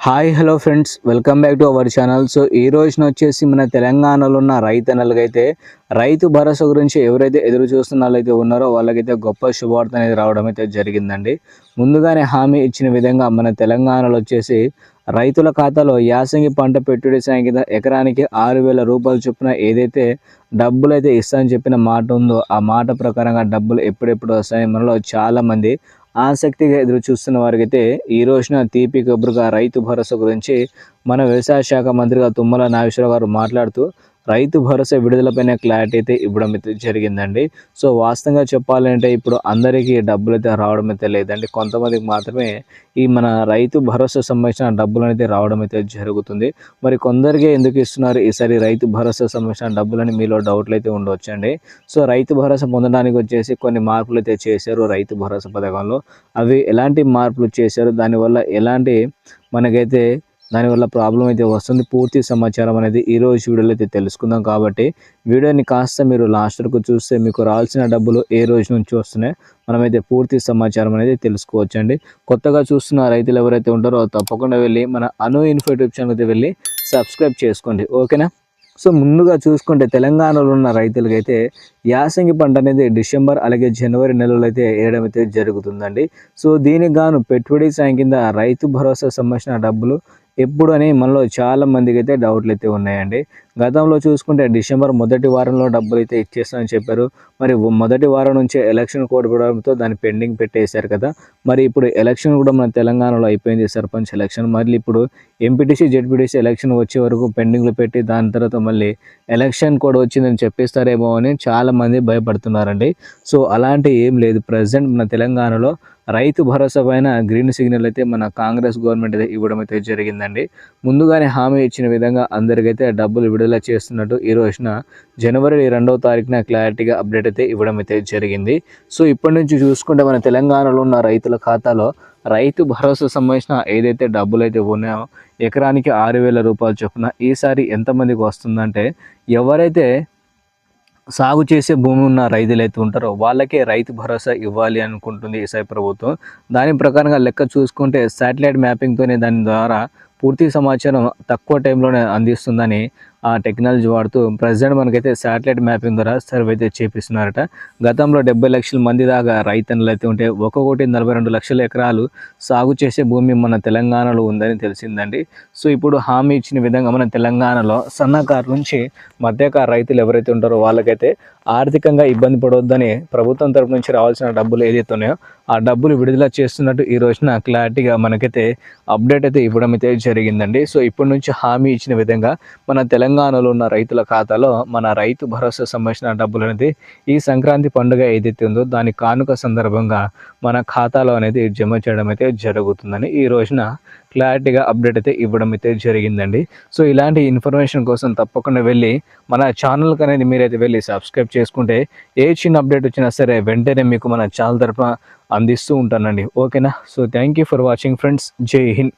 Hi hello friends. Welcome back to our channel. So ఈ రోజున వచ్చేసి మన తెలంగాణలో ఉన్న రైతన్నలకైతే రైతు భరోసా గురించి ఎవరైతే ఎదురు చూస్తున్న వాళ్ళైతే ఉన్నారో వాళ్ళకైతే గొప్ప శుభవార్త అనేది రావడం అయితే జరిగిందండి. ముందుగానే హామీ ఇచ్చిన విధంగా మన తెలంగాణలో వచ్చేసి రైతుల ఖాతాలో యాసంగి పంట పెట్టుబడి సాయం కింద ఎకరానికి ఆరు వేల రూపాయలు చొప్పున ఏదైతే డబ్బులు అయితే ఇస్తానని చెప్పిన మాట ఉందో ఆ మాట ప్రకారంగా డబ్బులు ఎప్పుడెప్పుడు వస్తాయి మనలో చాలామంది ఆసక్తిగా ఎదురు చూస్తున్న వారికైతే ఈ రోజున తీపి కబురుగా రైతు భరోసా గురించి మన వ్యవసాయ శాఖ మంత్రిగా తుమ్మల నాగేశ్వరరావు గారు మాట్లాడుతూ రైతు భరోసా విడుదలపైన క్లారిటీ అయితే ఇవ్వడం అయితే జరిగిందండి. సో వాస్తవంగా చెప్పాలంటే ఇప్పుడు అందరికీ డబ్బులు అయితే రావడం అయితే లేదండి. కొంతమందికి మాత్రమే ఈ మన రైతు భరోసా సంబంధించిన డబ్బులు అయితే రావడం అయితే జరుగుతుంది. మరి కొందరికి ఎందుకు ఇస్తున్నారు? ఈసారి రైతు భరోసా సంబంధించిన డబ్బులని మీలో డౌట్లు అయితే ఉండవచ్చండి సో రైతు భరోసా పొందడానికి వచ్చేసి కొన్ని మార్పులు అయితే చేశారు రైతు భరోసా పథకంలో. అవి ఎలాంటి మార్పులు చేశారు? దానివల్ల ఎలాంటి మనకైతే దానివల్ల ప్రాబ్లం అయితే వస్తుంది. పూర్తి సమాచారం అనేది ఈ రోజు వీడియోలో అయితే తెలుసుకుందాం కాబట్టి వీడియోని కాస్త మీరు లాస్ట్ వరకు చూస్తే మీకు రావాల్సిన డబ్బులు ఏ రోజు నుంచి వస్తున్నాయి మనమైతే పూర్తి సమాచారం అనేది తెలుసుకోవచ్చండి. కొత్తగా చూస్తున్న రైతులు ఎవరైతే ఉంటారో తప్పకుండా వెళ్ళి మన అను ఇన్ఫో యూట్యూబ్ ఛానల్ అయితే వెళ్ళి సబ్స్క్రైబ్ చేసుకోండి. ఓకేనా? సో ముందుగా చూసుకుంటే తెలంగాణలో ఉన్న రైతులకైతే యాసంగి పంట అనేది డిసెంబర్ అలాగే జనవరి నెలలో అయితే వేయడం అయితే జరుగుతుందండి. సో దీనికి గాను పెట్టుబడి సాయం కింద రైతు భరోసా సంబంధించిన డబ్బులు ఎప్పుడు అని మనలో చాలా మందికి అయితే డౌట్లు అయితే ఉన్నాయండి. గతంలో చూసుకుంటే డిసెంబర్ మొదటి వారంలో డబ్బులు అయితే ఇచ్చేస్తామని చెప్పారు. మరి మొదటి వారం నుంచే ఎలక్షన్ కోడ్ పడడంతో దాన్ని పెండింగ్ పెట్టేశారు కదా. మరి ఇప్పుడు ఎలక్షన్ కూడా మన తెలంగాణలో అయిపోయింది సర్పంచ్ ఎలక్షన్. మళ్ళీ ఇప్పుడు ఎంపీటీసీ జెడ్పీటీసీ ఎలక్షన్ వచ్చే వరకు పెండింగ్లో పెట్టి దాని తర్వాత మళ్ళీ ఎలక్షన్ కోడ్ వచ్చిందని చెప్పిస్తారేమో అని చాలా మంది భయపడుతున్నారండి. సో అలాంటి ఏం లేదు. ప్రజెంట్ మన తెలంగాణలో రైతు భరోసా పైన గ్రీన్ సిగ్నల్ అయితే మన కాంగ్రెస్ గవర్నమెంట్ అయితే ఇవ్వడం అయితే జరిగిందండి. ముందుగానే హామీ ఇచ్చిన విధంగా అందరికైతే డబ్బులు విడుదల చేస్తున్నట్టు ఈ రోజున జనవరి రెండవ తారీఖున క్లారిటీగా అప్డేట్ అయితే ఇవ్వడం అయితే జరిగింది. సో ఇప్పటి నుంచి చూసుకుంటే మన తెలంగాణలో ఉన్న రైతుల ఖాతాలో రైతు భరోసా సంబంధించిన ఏదైతే డబ్బులు అయితే ఉన్నాయో ఎకరానికి ఆరు వేల రూపాయలు చొప్పున ఈసారి ఎంతమందికి వస్తుందంటే ఎవరైతే సాగు చేసే భూమి ఉన్న రైతులు అయితే ఉంటారో వాళ్ళకే రైతు భరోసా ఇవ్వాలి అనుకుంటుంది ఈసారి ప్రభుత్వం. దాని ప్రకారంగా లెక్క చూసుకుంటే శాటిలైట్ మ్యాపింగ్తోనే దాని ద్వారా పూర్తి సమాచారం తక్కువ టైంలోనే అందిస్తుందని ఆ టెక్నాలజీ వాడుతూ ప్రజెంట్ మనకైతే శాటిలైట్ మ్యాపింగ్ ద్వారా సర్వే అయితే చేపిస్తున్నారట. గతంలో డెబ్బై లక్షల మంది దాకా రైతన్నులు అయితే ఉంటే ఒక్కొక్కటి నలభై రెండు లక్షల ఎకరాలు సాగు చేసే భూమి మన తెలంగాణలో ఉందని తెలిసిందండి. సో ఇప్పుడు హామీ ఇచ్చిన విధంగా మన తెలంగాణలో సన్నకారు నుంచి మధ్యకారు రైతులు ఎవరైతే ఉంటారో వాళ్ళకైతే ఆర్థికంగా ఇబ్బంది పడవద్దని ప్రభుత్వం తరపు నుంచి రావాల్సిన డబ్బులు ఏదైతే ఉన్నాయో ఆ డబ్బులు విడుదల చేస్తున్నట్టు ఈ రోజున క్లారిటీగా మనకైతే అప్డేట్ అయితే ఇవ్వడం అయితే జరిగిందండి. సో ఇప్పటి నుంచి హామీ ఇచ్చిన విధంగా మన తెలంగాణ తెలంగాణలో ఉన్న రైతుల ఖాతాలో మన రైతు భరోసా సంబంధించిన డబ్బులు అనేది ఈ సంక్రాంతి పండుగ ఏదైతే ఉందో దాని కానుక సందర్భంగా మన ఖాతాలో అనేది జమ చేయడం అయితే జరుగుతుందని ఈ రోజున క్లారిటీగా అప్డేట్ అయితే ఇవ్వడం అయితే జరిగిందండి. సో ఇలాంటి ఇన్ఫర్మేషన్ కోసం తప్పకుండా వెళ్ళి మన ఛానల్కి అనేది మీరైతే వెళ్ళి సబ్స్క్రైబ్ చేసుకుంటే ఏ చిన్న అప్డేట్ వచ్చినా సరే వెంటనే మీకు మన ఛానల్ తరఫున అందిస్తూ ఉంటానండి. ఓకేనా? So thank you for watching friends. జై హింద్.